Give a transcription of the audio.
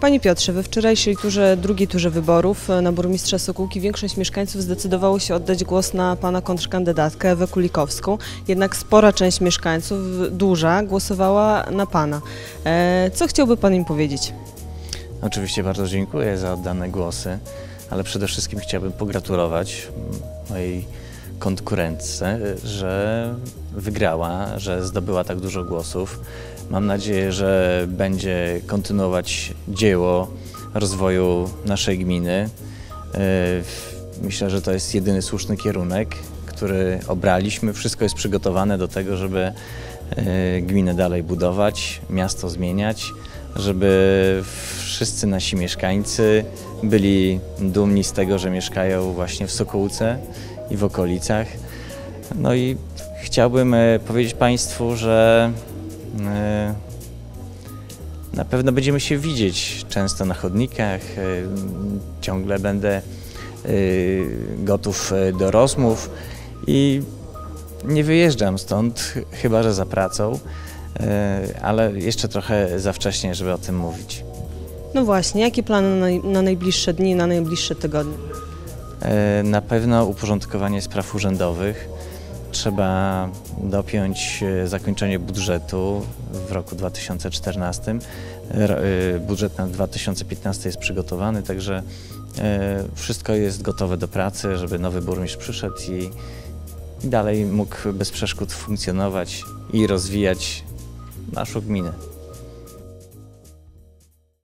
Panie Piotrze, we wczorajszej turze, drugiej turze wyborów e, na burmistrza Sokółki większość mieszkańców zdecydowało się oddać głos na pana kontrkandydatkę Ewę Kulikowską. Jednak spora część mieszkańców, duża, głosowała na pana. E, Co chciałby pan im powiedzieć? Oczywiście bardzo dziękuję za oddane głosy, ale przede wszystkim chciałbym pogratulować mojej konkurentce, że wygrała, że zdobyła tak dużo głosów. Mam nadzieję, że będzie kontynuować dzieło rozwoju naszej gminy. Yy, Myślę, że to jest jedyny słuszny kierunek, który obraliśmy. Wszystko jest przygotowane do tego, żeby yy, gminę dalej budować, miasto zmieniać, żeby wszyscy nasi mieszkańcy byli dumni z tego, że mieszkają właśnie w Sokółce i w okolicach. No i chciałbym e, powiedzieć Państwu, że e, na pewno będziemy się widzieć często na chodnikach. e, Ciągle będę gotów do rozmów i nie wyjeżdżam stąd, ch- chyba że za pracą, ale jeszcze trochę za wcześnie, żeby o tym mówić. No właśnie, jakie plany na, naj, na najbliższe dni, na najbliższe tygodnie? E, Na pewno uporządkowanie spraw urzędowych. Trzeba dopiąć e, zakończenie budżetu w roku 2014. R- e, Budżet na 2015 jest przygotowany, także e, wszystko jest gotowe do pracy, żeby nowy burmistrz przyszedł i dalej mógł bez przeszkód funkcjonować i rozwijać naszą gminę.